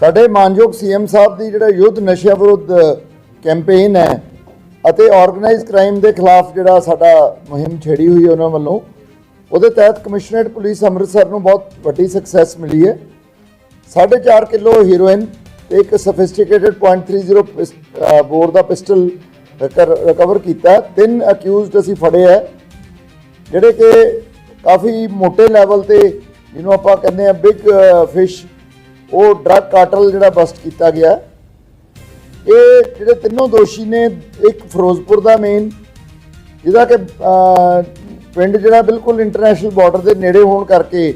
ਸਾਡੇ ਮਾਨਯੋਗ ਸੀਐਮ ਸਾਹਿਬ ਦੀ ਜਿਹੜਾ ਯੁੱਧ ਨਸ਼ਿਆਂ ਵਿਰੁੱਧ ਕੈਂਪੇਨ ਹੈ ਅਤੇ ਆਰਗੇਨਾਈਜ਼ ਕ੍ਰਾਈਮ ਦੇ ਖਿਲਾਫ ਜਿਹੜਾ ਸਾਡਾ ਮੁਹਿੰਮ ਛੇੜੀ ਹੋਈ ਉਹਨਾਂ ਵੱਲੋਂ, ਉਹਦੇ ਤਹਿਤ ਕਮਿਸ਼ਨਰੇਟ ਪੁਲਿਸ ਅੰਮ੍ਰਿਤਸਰ ਨੂੰ ਬਹੁਤ ਵੱਡੀ ਸਕਸੈਸ ਮਿਲੀ ਹੈ। 4.5 ਕਿਲੋ ਹੀਰੋਇਨ ਤੇ ਇੱਕ ਸਫਿਸਟੀਕੇਟਡ .30 ਪਿਸ- ਬੋਰ ਦਾ ਪਿਸਟਲ ਰਿਕਵਰ ਕੀਤਾ। ਤਿੰਨ ਅਕਿਊਜ਼ਡ ਅਸੀਂ ਫੜੇ ਹੈ, ਜਿਹੜੇ ਕਿ ਕਾਫੀ ਮੋٹے ਲੈਵਲ ਤੇ ਜਿਹਨੂੰ ਆਪਾਂ ਕਹਿੰਦੇ ਆ ਬਿਗ ਫਿਸ਼ ਉਹ ਡਰੱਗ ਕਾਰਟਲ ਜਿਹੜਾ ਬਸਟ ਕੀਤਾ ਗਿਆ, ਇਹ ਜਿਹੜੇ ਤਿੰਨੋਂ ਦੋਸ਼ੀ ਨੇ, ਇੱਕ ਫਿਰੋਜ਼ਪੁਰ ਦਾ ਮੇਨ ਜਿਹਦਾ ਕਿ ਪਿੰਡ ਜਿਹੜਾ ਬਿਲਕੁਲ ਇੰਟਰਨੈਸ਼ਨਲ ਬਾਰਡਰ ਦੇ ਨੇੜੇ ਹੋਣ ਕਰਕੇ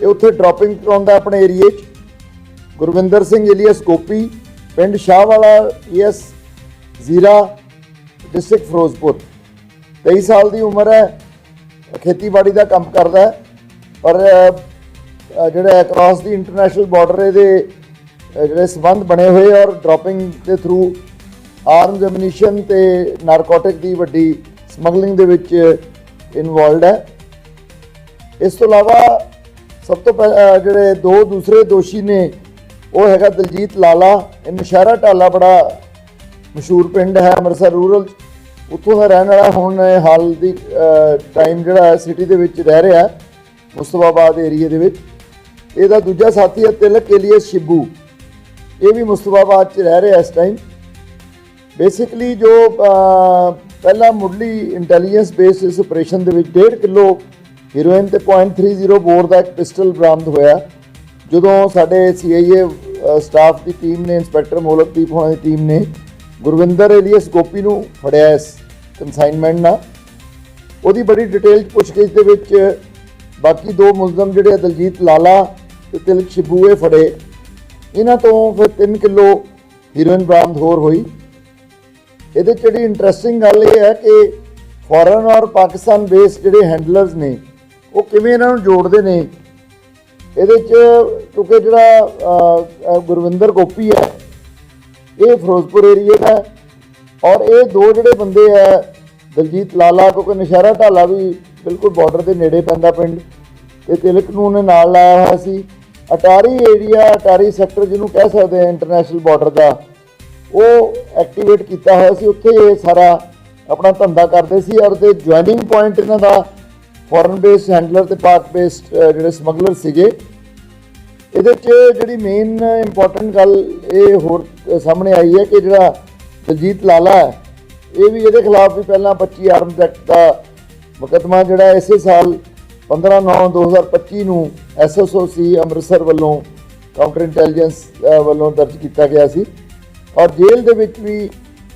ਇਹ ਉੱਥੇ ਡ੍ਰੌਪਿੰਗ ਕਰਾਉਂਦਾ ਆਪਣੇ ਏਰੀਏ 'ਚ। ਗੁਰਵਿੰਦਰ ਸਿੰਘ ਇਲੀਅਸ ਗੋਪੀ, ਪਿੰਡ ਸ਼ਾਹਵਾਲਾ ਈਐਸ ਜ਼ੀਰਾ ਡਿਸਟ੍ਰਿਕਟ ਫਿਰੋਜ਼ਪੁਰ। 23 ਸਾਲ ਦੀ ਉਮਰ ਹੈ, ਖੇਤੀਬਾੜੀ ਦਾ ਕੰਮ ਕਰਦਾ ਪਰ ਜਿਹੜਾ ਅਕ੍ਰੋਸ ਦੀ ਇੰਟਰਨੈਸ਼ਨਲ ਬਾਰਡਰ ਇਹਦੇ ਜਿਹੜੇ ਸਬੰਧ ਬਣੇ ਹੋਏ ਔਰ ਡ੍ਰੌਪਿੰਗ ਦੇ ਥਰੂ ਆਰਮਸ ਐਮਨੀਸ਼ਨ ਤੇ ਨਾਰਕੋਟਿਕ ਦੀ ਵੱਡੀ ਸਮਗਲਿੰਗ ਦੇ ਵਿੱਚ ਇਨਵੋਲਡ ਹੈ। ਇਸ ਤੋਂ ਇਲਾਵਾ ਸਭ ਤੋਂ ਪਹਿਲਾਂ ਜਿਹੜੇ ਦੋ ਦੂਸਰੇ ਦੋਸ਼ੀ ਨੇ, ਉਹ ਹੈਗਾ ਦਲਜੀਤ ਲਾਲਾ। ਇਹ ਨਸ਼ਹਿਰਾ ਢਾਲਾ ਬੜਾ ਮਸ਼ਹੂਰ ਪਿੰਡ ਹੈ, ਅੰਮ੍ਰਿਤਸਰ ਰੂਰਲ। ਉੱਥੋਂ ਦਾ ਰਹਿਣ ਵਾਲਾ ਹੁਣ ਹਾਲ ਦੀ ਟਾਈਮ ਜਿਹੜਾ ਸਿਟੀ ਦੇ ਵਿੱਚ ਰਹਿ ਰਿਹਾ ਹੈ, ਮੁਸਤਫਾਬਾਦ ਏਰੀਆ ਦੇ ਵਿੱਚ। ਇਹਦਾ ਦੂਜਾ ਸਾਥੀ ਹੈ ਤਿਲਕ ਏਲੀਅਸ ਸ਼ਿਬੂ। ਇਹ ਵੀ ਮੁਸਤਫਾਬਾਦ 'ਚ ਰਹਿ ਰਿਹਾ ਇਸ ਟਾਈਮ ਬੇਸਿਕਲੀ ਜੋ ਅਹ, ਪਹਿਲਾ ਮੁੱਢਲੀ ਇੰਟੈਲੀਜੈਂਸ ਬੇਸ ਇਸ ਆਪਰੇਸ਼ਨ ਦੇ ਵਿੱਚ 1.5 ਕਿਲੋ ਹੀਰੋਇਨ ਤੇ .30 ਬੋਰ ਦਾ ਇੱਕ ਪਿਸਟਲ ਬਰਾਮਦ ਹੋਇਆ। ਜਦੋਂ ਸਾਡੇ ਸੀਆਈਏ ਸਟਾਫ ਦੀ ਟੀਮ ਨੇ ਇੰਸਪੈਕਟਰ ਮੋਲਕਦੀਪ ਹੋਣਾ ਦੀ ਟੀਮ ਨੇ ਗੁਰਵਿੰਦਰ ਏਲੀਅਸ ਗੋਪੀ ਨੂੰ ਫੜਿਆ ਇਸ ਕਨਸਾਈਨਮੈਂਟ ਨਾਲ। ਉਹਦੀ ਬੜੀ ਡਿਟੇਲ ਚ ਪੁੱਛਗਿੱਛ ਦੇ ਵਿੱਚ ਬਾਕੀ ਦੋ ਮੁਲਜ਼ਮ ਜਿਹੜੇ ਆ, ਦਲਜੀਤ ਲਾਲਾ ਤੇ ਤਿਲਕ ਛਿਬੂਏ ਫੜੇ। ਇਹਨਾਂ ਤੋਂ ਫਿਰ 3 ਕਿਲੋ ਹੀਰੋਇਨ ਬਰਾਮਦ ਹੋਰ ਹੋਈ। ਇਹਦੇ 'ਚ ਜਿਹੜੀ ਇੰਟਰਸਟਿੰਗ ਗੱਲ ਇਹ ਹੈ ਕਿ ਫੋਰਨ ਔਰ ਪਾਕਿਸਤਾਨ ਬੇਸ ਜਿਹੜੇ ਹੈਂਡਲਰਸ ਨੇ, ਉਹ ਕਿਵੇਂ ਇਹਨਾਂ ਨੂੰ ਜੋੜਦੇ ਨੇ। ਇਹਦੇ 'ਚ ਕਿਉਂਕਿ ਜਿਹੜਾ ਗੁਰਵਿੰਦਰ ਗੋਪੀ ਹੈ, ਇਹ ਫਿਰੋਜ਼ਪੁਰ ਏਰੀਆ ਦਾ ਔਰ ਇਹ ਦੋ ਜਿਹੜੇ ਬੰਦੇ ਆ, ਦਲਜੀਤ ਲਾਲਾ, ਕਿਉਂਕਿ ਨਸ਼ਹਿਰਾ ਢਾਲਾ ਵੀ ਬਿਲਕੁਲ ਬਾਰਡਰ ਦੇ ਨੇੜੇ ਪੈਂਦਾ ਪਿੰਡ। ਤੇ ਤਿਲਕ ਨੂੰ ਉਹਨੇ ਨਾਲ ਲਾਇਆ ਹੋਇਆ ਸੀ। ਅਟਾਰੀ ਏਰੀਆ, ਅਟਾਰੀ ਸੈਕਟਰ ਜਿਹਨੂੰ ਕਹਿ ਸਕਦੇ ਆ ਇੰਟਰਨੈਸ਼ਨਲ ਬਾਰਡਰ ਦਾ, ਉਹ ਐਕਟੀਵੇਟ ਕੀਤਾ ਹੋਇਆ ਸੀ। ਉੱਥੇ ਇਹ ਸਾਰਾ ਆਪਣਾ ਧੰਦਾ ਕਰਦੇ ਸੀ ਔਰ ਤੇ ਜੁਆਇਨਿੰਗ ਪੁਆਇੰਟ ਇਹਨਾਂ ਦਾ ਫੋਰਨ ਬੇਸਡ ਹੈਂਡਲਰ ਤੇ ਪਾਕ ਬੇਸਡ ਜਿਹੜੇ ਸਮਗਲਰ ਸੀਗੇ। ਇਹਦੇ 'ਚ ਜਿਹੜੀ ਮੇਨ ਇੰਪੋਰਟੈਂਟ ਗੱਲ ਇਹ ਹੋਰ ਸਾਹਮਣੇ ਆਈ ਹੈ ਕਿ ਜਿਹੜਾ ਦਲਜੀਤ ਲਾਲਾ ਹੈ, ਇਹ ਵੀ ਇਹਦੇ ਖਿਲਾਫ ਵੀ ਪਹਿਲਾਂ 25 ਆਰਮਸ ਐਕਟ ਦਾ ਮੁਕੱਦਮਾ ਜਿਹੜਾ ਇਸੇ ਸਾਲ 15/9/2025 ਨੂੰ ਐਸਐਸਓਸੀ ਅੰਮ੍ਰਿਤਸਰ ਵੱਲੋਂ ਕਾਊਂਟਰ ਇੰਟੈਲੀਜੈਂਸ ਵੱਲੋਂ ਦਰਜ ਕੀਤਾ ਗਿਆ ਸੀ। ਔਰ ਜੇਲ੍ਹ ਦੇ ਵਿੱਚ ਵੀ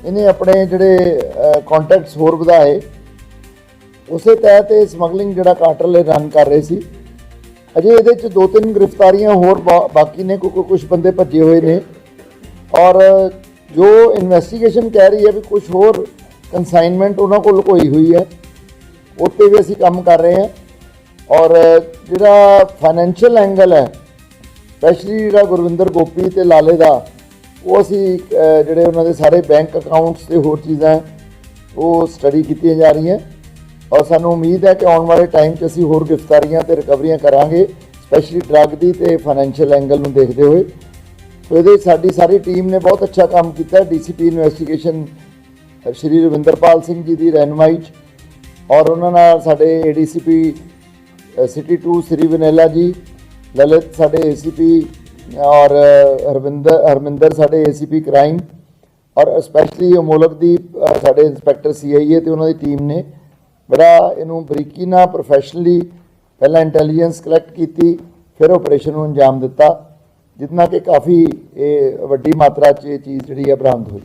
ਇਹਨੇ ਆਪਣੇ ਜਿਹੜੇ ਕੰਟੈਕਟਸ ਹੋਰ ਵਧਾਏ। ਉਸੇ ਤਹਿਤ ਇਹ ਸਮਗਲਿੰਗ ਜਿਹੜਾ ਕਾਟਰਲੇ ਰਨ ਕਰ ਰਹੇ ਸੀ। ਅਜੇ ਇਹਦੇ ਚ ਦੋ ਤਿੰਨ ਗ੍ਰਿਫਤਾਰੀਆਂ ਹੋਰ ਬਾ- ਬਾਕੀ ਨੇ ਕਿਉਂਕਿ ਕੁਝ ਬੰਦੇ ਭੱਜੇ ਹੋਏ ਨੇ। ਔਰ ਜੋ ਇਨਵੈਸਟੀਗੇਸ਼ਨ ਕਹਿ ਰਹੀ ਹੈ ਵੀ ਕੁਝ ਹੋਰ ਕਨਸਾਈਨਮੈਂਟ ਉਹਨਾਂ ਕੋਲ ਕੋਈ ਹੋਈ ਹੈ, ਉੱਤੇ ਵੀ ਅਸੀਂ ਕੰਮ ਕਰ ਰਹੇ ਹਾਂ। ਔਰ ਜਿਹੜਾ ਫਾਈਨੈਂਸ਼ੀਅਲ ਐਂਗਲ ਹੈ ਸਪੈਸ਼ਲੀ ਜਿਹੜਾ ਗੁਰਵਿੰਦਰ ਗੋਪੀ ਤੇ ਲਾਲੇ ਦਾ, ਉਹ ਅਸੀਂ ਜਿਹੜੇ ਉਹਨਾਂ ਦੇ ਸਾਰੇ ਬੈਂਕ ਅਕਾਊਂਟਸ ਤੇ ਹੋਰ ਚੀਜ਼ਾਂ, ਉਹ ਸਟੱਡੀ ਕੀਤੀਆਂ ਜਾ ਰਹੀਆਂ। ਔਰ ਸਾਨੂੰ ਉਮੀਦ ਹੈ ਕਿ ਆਉਣ ਵਾਲੇ ਟਾਈਮ 'ਚ ਅਸੀਂ ਹੋਰ ਗ੍ਰਿਫਤਾਰੀਆਂ ਤੇ ਰਿਕਵਰੀਆਂ ਕਰਾਂਗੇ ਸਪੈਸ਼ਲੀ ਡਰੱਗ ਦੀ ਤੇ ਫਾਈਨੈਂਸ਼ੀਅਲ ਐਂਗਲ ਨੂੰ ਦੇਖਦੇ ਹੋਏ। ਸੋ ਇਹਦੇ ਸਾਡੀ ਸਾਰੀ ਟੀਮ ਨੇ ਬਹੁਤ ਅੱਛਾ ਕੰਮ ਕੀਤਾ ਡੀਸੀਪੀ ਇਨਵੈਸਟੀਗੇਸ਼ਨ ਸ਼੍ਰੀ ਰਵਿੰਦਰਪਾਲ ਸਿੰਘ ਜੀ ਦੀ ਰਹਿਨਮਾਈ 'ਚ। ਔਰ ਉਹਨਾਂ ਨਾਲ ਸਾਡੇ ਏਡੀਸੀਪੀ ਸਿਟੀ 2 ਸ੍ਰੀ ਵਨੇਲਾ ਜੀ ਲਲਿਤ ਸਾਡੇ ਏਸੀਪੀ ਔਰ ਅ, ਹਰਵਿੰਦਰ ਹਰਮਿੰਦਰ ਸਾਡੇ ਏਸੀਪੀ ਕ੍ਰਾਈਮ ਔਰ ਸਪੈਸ਼ਲੀ ਅਮੋਲਕਦੀਪ ਦੀ ਸਾਡੇ ਇੰਸਪੈਕਟਰ ਸੀਆਈਏ ਤੇ ਉਹਨਾਂ ਦੀ ਟੀਮ ਨੇ ਬੜਾ ਇਹਨੂੰ ਬਰੀਕੀ ਨਾਲ ਪ੍ਰੋਫੈਸ਼ਨਲੀ ਪਹਿਲਾਂ ਇੰਟੈਲੀਜੈਂਸ ਕਲੈਕਟ ਕੀਤੀ ਫਿਰ ਆਪਰੇਸ਼ਨ ਨੂੰ ਅੰਜਾਮ ਦਿੱਤਾ ਜਿਤਨਾ ਕਿ ਕਾਫੀ ਇਹ ਵੱਡੀ ਮਾਤਰਾ 'ਚ ਇਹ ਚੀਜ਼ ਜਿਹੜੀ ਹੈ ਬਰਾਮਦ ਹੋਈ।